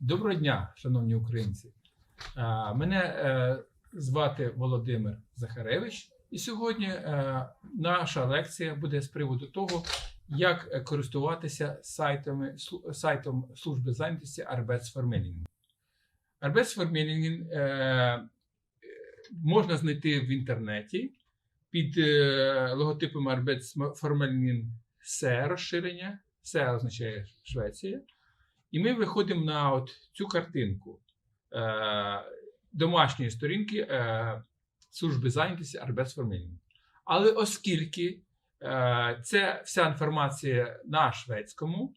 Доброго дня, шановні українці. Е, Мене е, звати Володимир Захаревич, і сьогодні е, наша лекція буде з приводу того, як користуватися сайтами, сайтом служби зайнятості е, е, можна знайти в інтернеті під логотипом Arbeidsformidlingen C розширення. Це означає Швеція. І ми виходимо на от цю картинку е, домашньої сторінки е, служби зайнятості Arbeidsformidlingen. Але оскільки е, це вся інформація на шведському,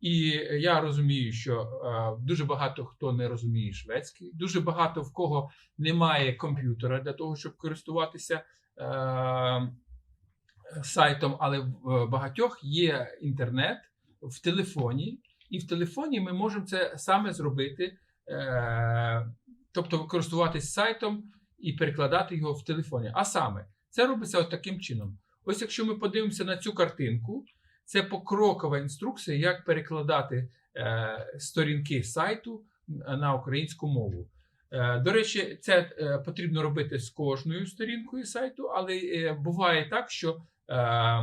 і я розумію, що е, дуже багато хто не розуміє шведський, дуже багато в кого немає комп'ютера для того, щоб користуватися е, сайтом, але в багатьох є інтернет в телефоні, і в телефоні ми можемо це саме зробити, е, тобто користуватись сайтом і перекладати його в телефоні. А саме, це робиться от таким чином. Ось якщо ми подивимося на цю картинку, це покрокова інструкція, як перекладати е, сторінки сайту на українську мову. Е, До речі, це потрібно робити з кожною сторінкою сайту, але буває так, що е,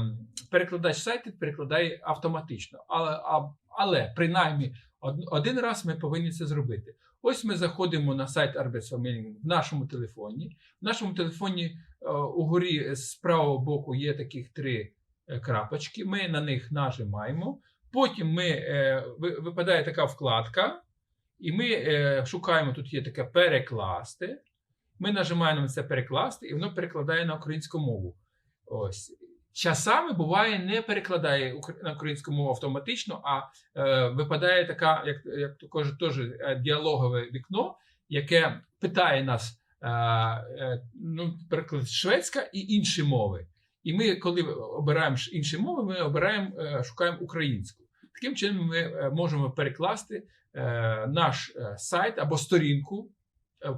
перекладач сайту перекладає автоматично. А- але принаймні один раз ми повинні це зробити. Ось ми заходимо на сайт Arbeidsformidlingen в нашому телефоні. В нашому телефоні е, угорі з правого боку є таких три е, крапочки. Ми на них нажимаємо. Потім ми, е, випадає така вкладка, і ми шукаємо, тут є таке перекласти. Ми нажимаємо на це перекласти, і воно перекладає на українську мову. Ось. Часами буває, не перекладає на українську мову автоматично, а е, випадає така, як, як то кажуть, теж е, діалогове вікно, яке питає нас, е, е, ну, переклад шведська і інші мови. І ми, коли обираємо інші мови, ми обираємо, е, шукаємо українську. Таким чином, ми е, можемо перекласти е, наш е, сайт або сторінку,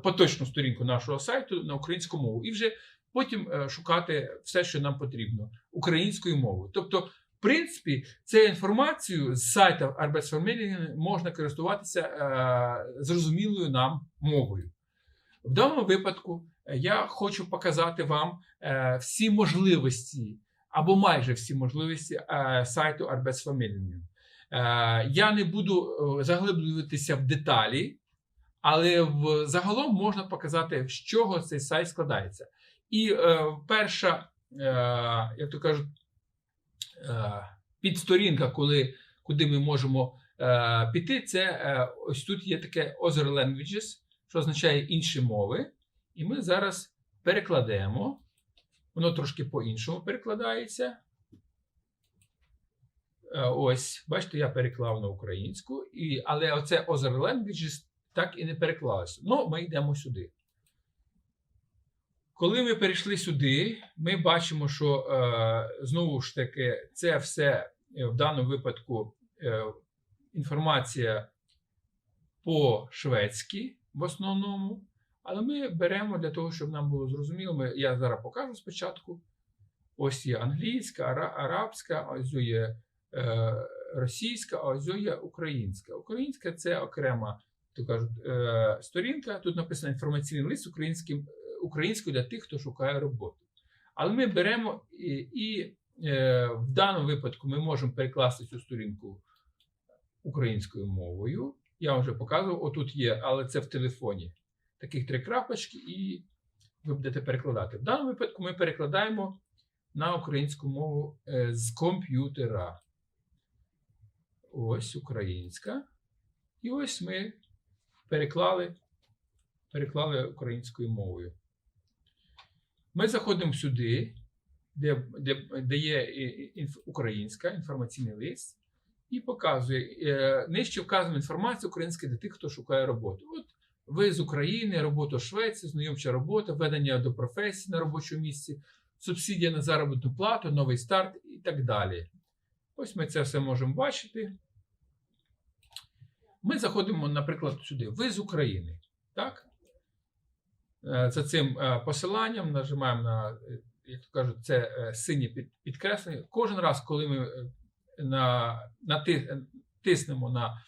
поточну сторінку нашого сайту на українську мову, і вже потім е, шукати все, що нам потрібно, українською мовою. Тобто, в принципі, цією інформацією з сайту Arbeidsformidlingen можна користуватися е, зрозумілою нам мовою. В даному випадку е, я хочу показати вам е, всі можливості або майже всі можливості е, сайту Arbeidsformidlingen. Е, Я не буду е, заглиблюватися в деталі, але в загалом можна показати, з чого цей сайт складається. І е, перша, е, як то кажуть, е, підсторінка, коли, куди ми можемо е, піти, це е, ось тут є таке Other Languages, що означає інші мови. І ми зараз перекладемо. Воно трошки по-іншому перекладається. Е, Ось, бачите, я переклав на українську, і, але оце Other Languages так і не переклалося. Ну, ми йдемо сюди. Коли ми перейшли сюди, ми бачимо, що е, знову ж таки це все е, в даному випадку е, інформація по-шведськи в основному. Але ми беремо для того, щоб нам було зрозуміло. Я зараз покажу спочатку. Ось є англійська, арабська, ось є російська, ось є українська. Українська це окрема то кажуть, сторінка. Тут написано інформаційний лист українським, українською для тих, хто шукає роботу. Але ми беремо і, і е, в даному випадку ми можемо перекласти цю сторінку українською мовою. Я вже показував, отут є, але це в телефоні. Таких три крапочки, і ви будете перекладати. В даному випадку ми перекладаємо на українську мову е, з комп'ютера. Ось українська. І ось ми переклали, переклали українською мовою. Ми заходимо сюди, де, де, де є інф- українська інформаційний лист, і показує е, нижче вказана інформація українська для тих, хто шукає роботу. От ви з України, робота в Швеції, знайомча робота, ведення до професії на робочому місці, субсидія на заробітну плату, новий старт і так далі. Ось ми це все можемо бачити. Ми заходимо, наприклад, сюди. Ви з України. Так? Е, За цим е, посиланням нажимаємо на, е, як то кажуть, це синє підкреслення. Кожен раз, коли ми на, нати- тиснемо на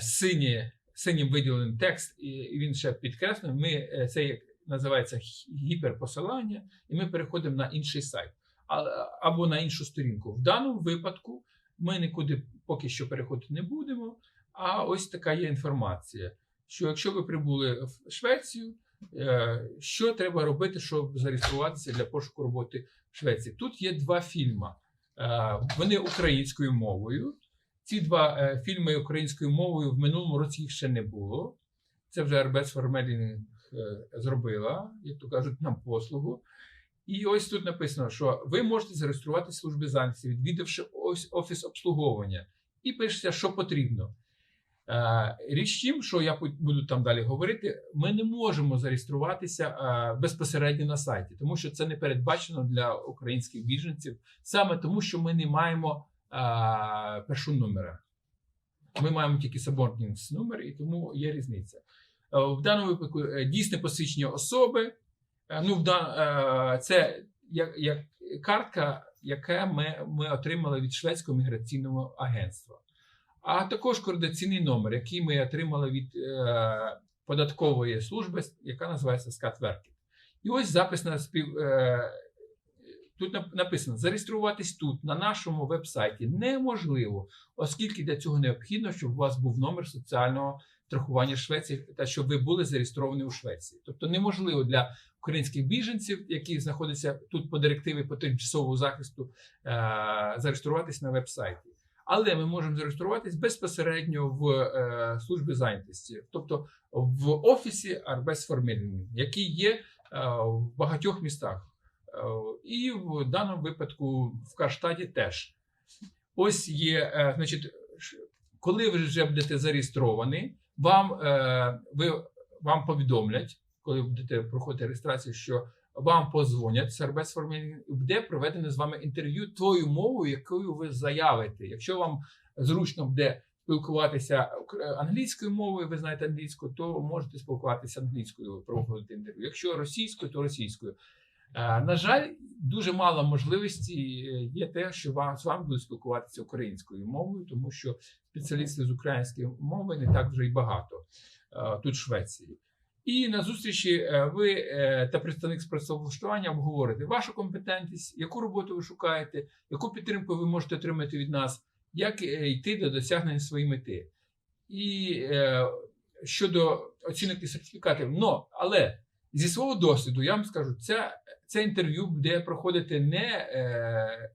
синє, синім виділений текст, і він ще підкреслений. Ми це називається гіперпосилання, і ми переходимо на інший сайт або на іншу сторінку. В даному випадку ми нікуди поки що переходити не будемо. А ось така є інформація, що якщо ви прибули в Швецію, що треба робити, щоб зареєструватися для пошуку роботи в Швеції? Тут є два фільми. Е, Вони українською мовою. Ці два е, фільми українською мовою в минулому році їх ще не було. Це вже Арбес Формелінг зробила, як то кажуть, нам послугу. І ось тут написано, що ви можете зареєструвати служби зайнятості, відвідавши ось офіс обслуговування, і пишеться, що потрібно. Е, Річ в тім, що я буду там далі говорити, ми не можемо зареєструватися е, безпосередньо на сайті, тому що це не передбачено для українських біженців, саме тому, що ми не маємо е, першу номера. Ми маємо тільки subordinates номер, і тому є різниця. В даному випадку дійсне посвідчення особи. Ну, це як, як картка, яка ми, ми отримали від шведського міграційного агентства. А також координаційний номер, який ми отримали від е, податкової служби, яка називається Скатверкет. І ось запис на спів. Е, тут написано: зареєструватись тут, на нашому веб-сайті, неможливо, оскільки для цього необхідно, щоб у вас був номер соціального страхування Швеції та щоб ви були зареєстровані у Швеції. Тобто неможливо для українських біженців, які знаходяться тут по директиві по тимчасового захисту, е, зареєструватись на веб-сайті. Але ми можемо зареєструватись безпосередньо в е, службі зайнятості, тобто в офісі Арбес який є е, в багатьох містах. Е, і в даному випадку в Карштаді теж. Ось є, е, значить, коли ви вже будете зареєстровані, вам, е, ви, вам повідомлять, коли будете проходити реєстрацію, що вам позвонять і буде проведено з вами інтерв'ю тою мовою, якою ви заявите. Якщо вам зручно буде спілкуватися англійською мовою, ви знаєте англійську, то можете спілкуватися англійською, проводити інтерв'ю. Якщо російською, то російською. Е, На жаль, дуже мало можливості е, є те, що вам з вами будуть спілкуватися українською мовою, тому що спеціалістів з української мови не так вже й багато е, тут в Швеції. І на зустрічі е, ви е, та представник з працевлаштування обговорите вашу компетентність, яку роботу ви шукаєте, яку підтримку ви можете отримати від нас, як е, йти до досягнення своєї мети. І щодо оцінок і сертифікатів, но, але зі свого досвіду я вам скажу, це, це інтерв'ю буде проходити не е,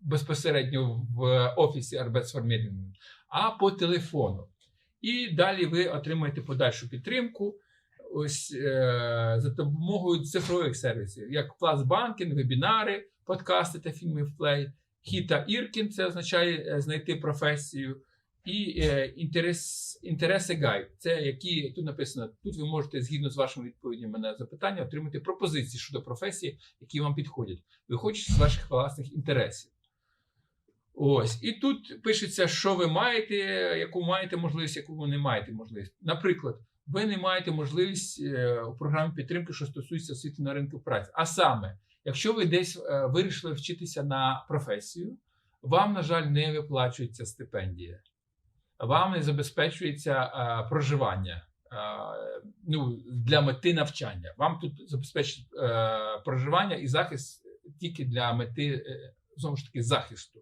безпосередньо в офісі Arbeitsvermidlingen, а по телефону. І далі ви отримаєте подальшу підтримку ось е, за допомогою цифрових сервісів, як Пластбанкінг, вебінари, подкасти та фільми в Хіта Іркін, це означає е, знайти професію. І е, інтерес, інтереси гайд, це які тут написано. Тут ви можете згідно з вашими відповідями на запитання отримати пропозиції щодо професії, які вам підходять, виходячи з ваших власних інтересів. Ось і тут пишеться, що ви маєте, яку маєте можливість, яку ви не маєте можливість. Наприклад, ви не маєте можливість е, у програмі підтримки, що стосується освіти на ринку праці. А саме, якщо ви десь е, вирішили вчитися на професію, вам, на жаль, не виплачується стипендія, вам не забезпечується е, проживання. Ну, для мети навчання. Вам тут забезпечить е, проживання і захист тільки для мети знову ж таки захисту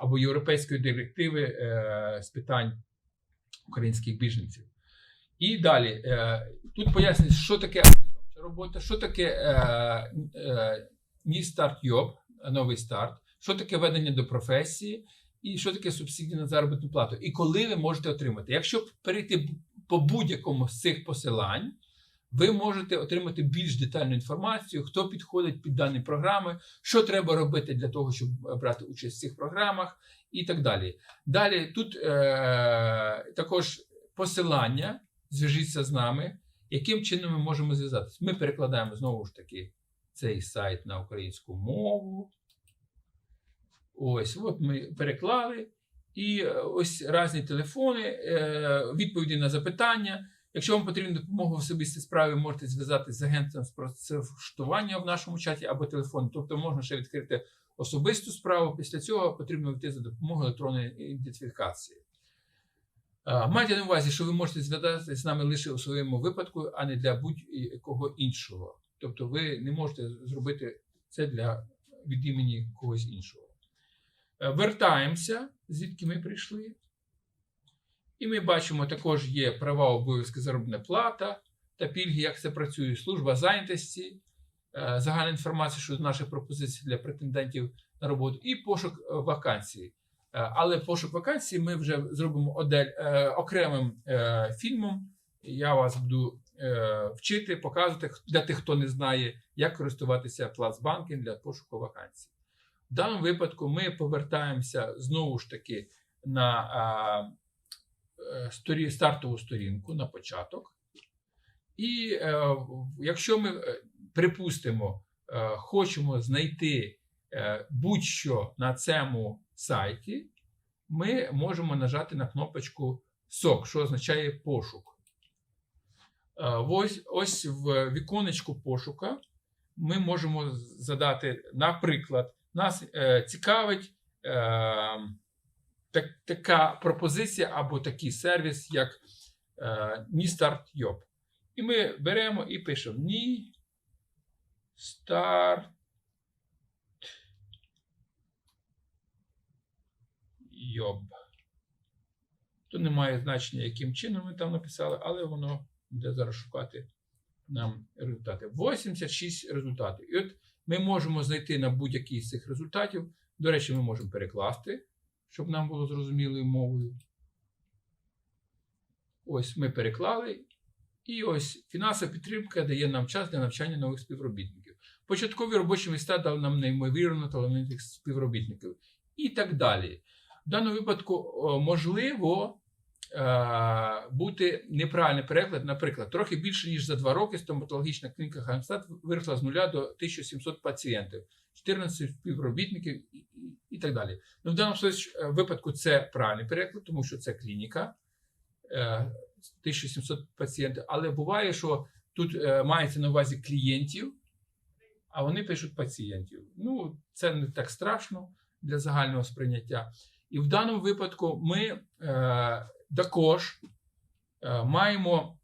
або європейської директиви е, з питань українських біженців. І далі е, тут пояснюють, що таке робота, що таке New Start Job, новий старт, що таке ведення до професії, і що таке субсидії на заробітну плату, і коли ви можете отримати. Якщо перейти по будь-якому з цих посилань, ви можете отримати більш детальну інформацію, хто підходить під дані програми, що треба робити для того, щоб брати участь в цих програмах, і так далі. Далі тут е, також посилання, зв'яжіться з нами, яким чином ми можемо зв'язатися. Ми перекладаємо знову ж таки цей сайт на українську мову. Ось, от ми переклали. І е, ось різні телефони, е, відповіді на запитання. Якщо вам потрібна допомога в особистій справі, можете зв'язатися з агентом з працевлаштування в нашому чаті або телефон. Тобто можна ще відкрити особисту справу. Після цього потрібно йти за допомогою електронної ідентифікації. Е, Майте на увазі, що ви можете зв'язатися з нами лише у своєму випадку, а не для будь-якого іншого. Тобто ви не можете зробити це для від імені когось іншого. Е, Вертаємося, звідки ми прийшли. І ми бачимо, також є права, обов'язки заробітна плата та пільги, як це працює, служба зайнятості, е, загальна інформація щодо наших пропозицій для претендентів на роботу і пошук е, вакансій. Е, Але пошук вакансій ми вже зробимо одель, окремим фільмом. Я вас буду вчити, показувати для тих, хто не знає, як користуватися Плацбанком для пошуку вакансій. В даному випадку ми повертаємося знову ж таки на сторі, стартову сторінку на початок. І е, якщо ми е, припустимо, е, хочемо знайти е, будь-що на цьому сайті, ми можемо нажати на кнопочку SOK, що означає пошук. Е, Ось, ось в віконечку пошука ми можемо задати, наприклад, нас е, цікавить е, так, така пропозиція або такий сервіс, як е, Йоб. І ми беремо і пишемо Ні Старт Йоб. То немає значення, яким чином ми там написали, але воно буде зараз шукати нам результати. 86 результатів. І от ми можемо знайти на будь-який з цих результатів. До речі, ми можемо перекласти, щоб нам було зрозумілою мовою. Ось ми переклали. І ось фінансова підтримка дає нам час для навчання нових співробітників. Початкові робочі місця дали нам неймовірно талановитих співробітників. І так далі. В даному випадку можливо е, бути неправильний переклад. Наприклад, трохи більше ніж за два роки стоматологічна клініка Хаймстад виросла з нуля до 1700 пацієнтів, 14 співробітників і, і, і так далі. Ну, в даному е, випадку це правильний переклад, тому що це клініка. е, 1700 пацієнтів, але буває, що тут е, мається на увазі клієнтів, а вони пишуть пацієнтів. Ну, це не так страшно для загального сприйняття. І в даному випадку ми е, також е, маємо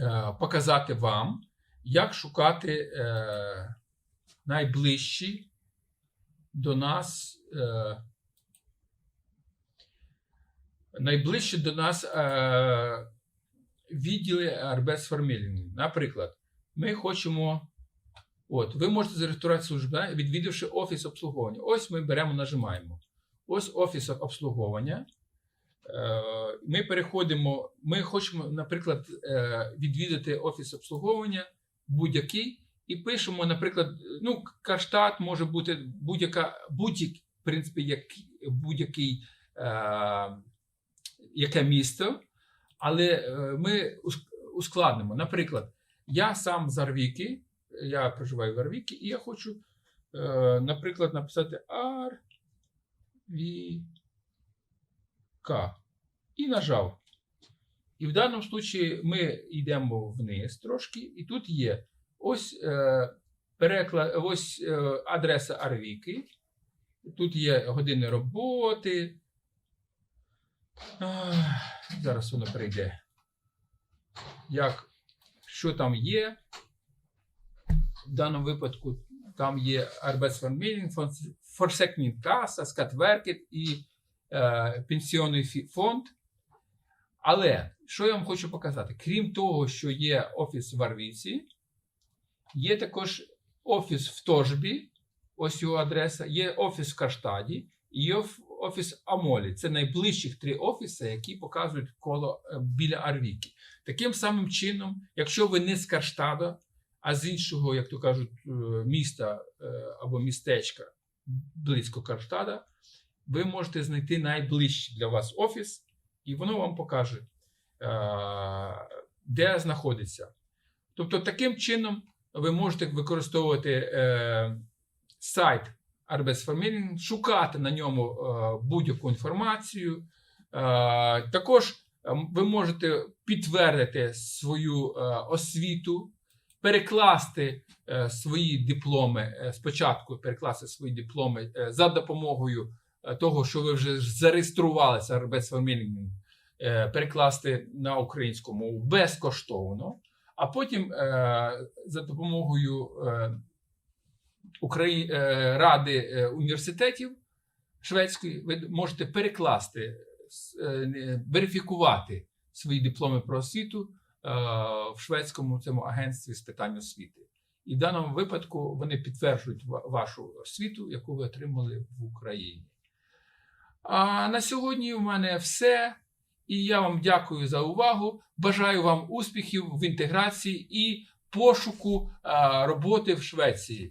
е, показати вам, як шукати е, найближчі до нас. Е, найближчі до нас е, відділи Арбесформілінг. Наприклад, ми хочемо. От, ви можете зареєструвати службу, відвідавши офіс обслуговування. Ось ми беремо, нажимаємо. Ось офіс обслуговування. Е, Ми переходимо. Ми хочемо, наприклад, е, відвідати офіс обслуговування будь-який, і пишемо, наприклад, ну, Карштат може бути будь-яка, будь-який, в принципі, як, будь-який. Е, яке місто, але е, ми ускладнимо. Наприклад, я сам з Арвіки, я проживаю в Арвіки, і я хочу, е, наприклад, написати Арвіка. І нажав. І в даному випадку ми йдемо вниз трошки, і тут є ось е, переклад, ось е, адреса Арвіки. Тут є години роботи. Ах, Зараз воно прийде. Як, що там є? В даному випадку там є Arbeitsvermidling, Forsikringskassa, Skatverket і е, пенсіонний фонд. Але що я вам хочу показати? Крім того, що є офіс в Арвіці, є також офіс в Тожбі, ось його адреса, є офіс в Каштаді і є офіс Амолі. Це найближчих три офіси, які показують коло е, біля Арвіки. Таким самим чином, якщо ви не з Карштада, а з іншого, як то кажуть, е, міста е, або містечка близько Карштада, ви можете знайти найближчий для вас офіс, і воно вам покаже, де знаходиться. Тобто, таким чином ви можете використовувати е, сайт Arbeitsvermidling, шукати на ньому е, будь-яку інформацію. Е, також е, ви можете підтвердити свою е, освіту, перекласти е, свої дипломи, е, спочатку перекласти свої дипломи е, за допомогою е, того, що ви вже зареєструвалися Arbeitsvermidlingen, е, перекласти на українську мову безкоштовно, а потім е, за допомогою е, е, Ради університетів шведської ви можете перекласти, верифікувати свої дипломи про освіту в шведському цьому агентстві з питань освіти. І в даному випадку вони підтверджують вашу освіту, яку ви отримали в Україні. А на сьогодні в мене все. І я вам дякую за увагу. Бажаю вам успіхів в інтеграції і пошуку роботи в Швеції.